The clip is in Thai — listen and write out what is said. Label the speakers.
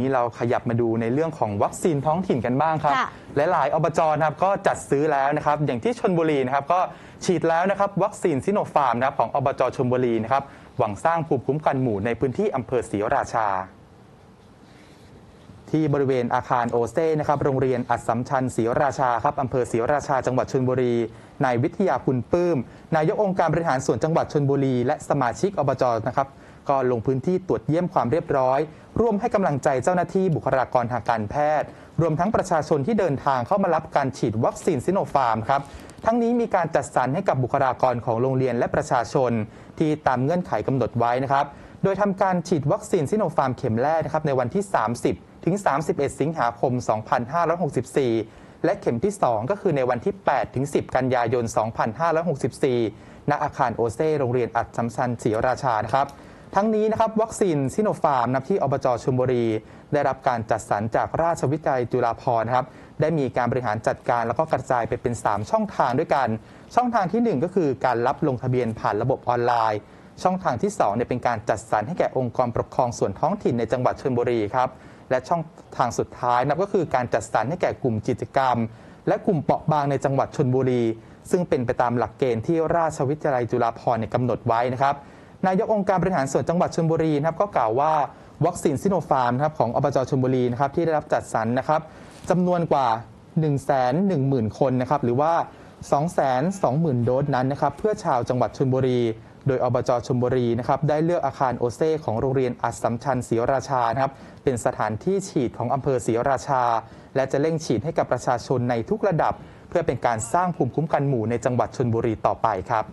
Speaker 1: นี้เราขยับมาดูในเรื่องของวัคซีนท้องถิ่นกันบ้างครับ
Speaker 2: ค่ะ
Speaker 1: หลาย ๆ อบจนะครับก็จัดซื้อแล้วนะครับ อย่างที่ชนบุรีนะครับก็ฉีดแล้วนะครับวัคซีนซิโนฟาร์มนะครับของอบจชนบุรีนะครับหวังสร้างภูมิคุ้มกันหมู่ในพื้นที่อำเภอศรีราชา ที่บริเวณอาคารโอเซ่นะครับโรงเรียนอัดสัมชัญศรีราชาครับอำเภอศรีราชา จังหวัดชลบุรีนายวิทยาคุณปื้ม นายกองค์การบริหารส่วนจังหวัดชลบุรี และสมาชิกอบจนะครับ ก็ลงพื้นที่ตรวจเยี่ยมความเรียบร้อย ร่วมให้กำลังใจเจ้าหน้าที่บุคลากรทางการแพทย์ รวมทั้งประชาชนที่เดินทางเข้ามารับการฉีดวัคซีนซิโนฟาร์มครับทั้งนี้มีการจัดสรรให้กับบุคลากรของโรงเรียนและประชาชน ที่ตามเงื่อนไขกำหนดไว้นะครับ โดยทำการฉีดวัคซีนซิโนฟาร์มเข็มแรกนะครับในวันที่ 30 ถึง 31 สิงหาคม 2564 และเข็มที่ 2 ก็คือในวันที่ 8 ถึง 10 กันยายน 2564 ณอาคารโอเซ่โรงเรียนอัดสัมชัญศรีราชานะครับ ทั้งนี้นะครับวัคซีนซิโนฟาร์มนับที่อบจชลบุรี ได้รับการจัดสรรจากราชวิทยาลัยจุฬาภรณ์นะครับได้มีการบริหารจัดการแล้วก็กระจายไปเป็น 3 ช่องทางด้วยกัน ช่องทางทีหนึ่1 ก็คือการรับลงทะเบียนผ่านระบบออนไลน์ ช่องทางที่2เนี่ยเป็นการจัดสรรให้แก่องค์กรปกครองส่วนท้องถิ่นในจังหวัดชลบุรีครับและช่องทางสุดท้ายนับก็คือการจัดสรรให้แก่กลุ่มกิจกรรม และกลุ่มเปราะบางในจังหวัดชลบุรี ซึ่งเป็นไปตามหลักเกณฑ์ที่ราชวิทยาลัยจุฬาภรณ์กำหนดไว้นะครับ นายกองค์การบริหารส่วนจังหวัดชลบุรีนะครับก็กล่าวว่าวัคซีนซิโนฟาร์มนะครับของอบจชลบุรีนะครับที่ได้รับจัดสรรนะครับจำนวนกว่า 1 1 0 0 0 0 คนนะครับหรือว่า 220,000 โดสนั้นนะครับเพื่อชาวจังหวัดชลบุรี โดยอบจชลบุรีนะครับได้เลือกอาคารโอเซ่ของโรงเรียนอัสสัมชัญศรีราชานะครับเป็นสถานที่ฉีดของอำเภอศรีราชา และจะเร่งฉีดให้กับประชาชนในทุกระดับ เพื่อเป็นการสร้างภูมิคุ้มกันหมู่ในจังหวัดชลบุรีต่อไปครับ